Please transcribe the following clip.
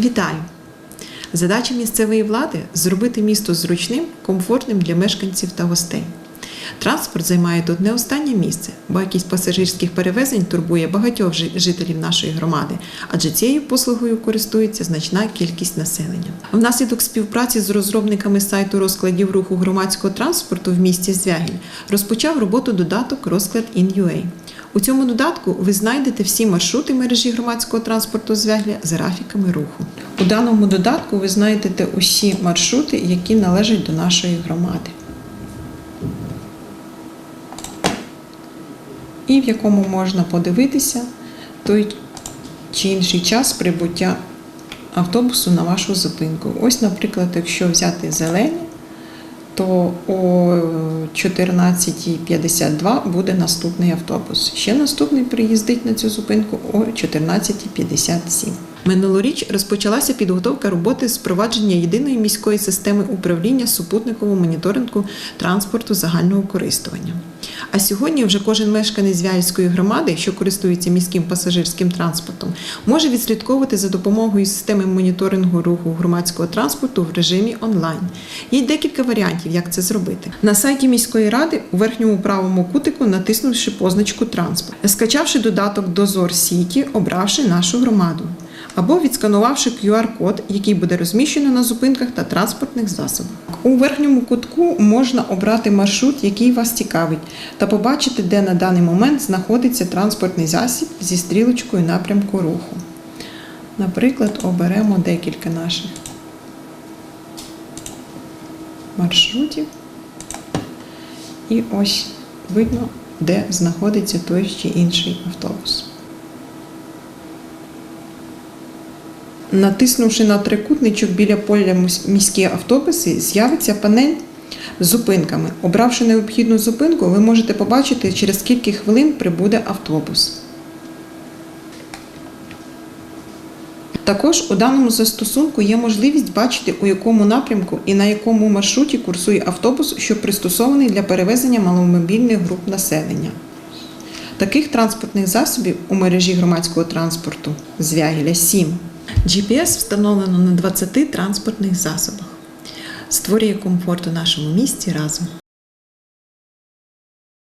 Вітаю! Задача місцевої влади зробити місто зручним, комфортним для мешканців та гостей. Транспорт займає тут не останнє місце, бо якість пасажирських перевезень турбує багатьох жителів нашої громади, адже цією послугою користується значна кількість населення. Внаслідок співпраці з розробниками сайту розкладів руху громадського транспорту в місті Звягіль розпочав роботу додаток Розклад InUA. У цьому додатку ви знайдете всі маршрути мережі громадського транспорту Звягля з графіками руху. У даному додатку ви знайдете усі маршрути, які належать до нашої громади. І в якому можна подивитися той чи інший час прибуття автобусу на вашу зупинку. Ось, наприклад, якщо взяти зелені, то о 14.52 буде наступний автобус. Ще наступний приїздить на цю зупинку о 14.57. Минулоріч розпочалася підготовка роботи з впровадження єдиної міської системи управління супутникового моніторингу транспорту загального користування. А сьогодні вже кожен мешканець Звяльської громади, що користується міським пасажирським транспортом, може відслідковувати за допомогою системи моніторингу руху громадського транспорту в режимі онлайн. Є декілька варіантів, як це зробити. На сайті міської ради у верхньому правому кутику натиснувши позначку транспорт, скачавши додаток Дозор Сіті, обравши нашу громаду. Або відсканувавши QR-код, який буде розміщено на зупинках та транспортних засобах. У верхньому кутку можна обрати маршрут, який вас цікавить, та побачити, де на даний момент знаходиться транспортний засіб зі стрілочкою напрямку руху. Наприклад, оберемо декілька наших маршрутів. І ось видно, де знаходиться той чи інший автобус. Натиснувши на трикутничок біля поля міс- міські автобуси, з'явиться панель з зупинками. Обравши необхідну зупинку, ви можете побачити, через скільки хвилин прибуде автобус. Також у даному застосунку є можливість бачити, у якому напрямку і на якому маршруті курсує автобус, що пристосований для перевезення маломобільних груп населення. Таких транспортних засобів у мережі громадського транспорту Звягіля 7. GPS встановлено на 20 транспортних засобах. Створює комфорт у нашому місті разом.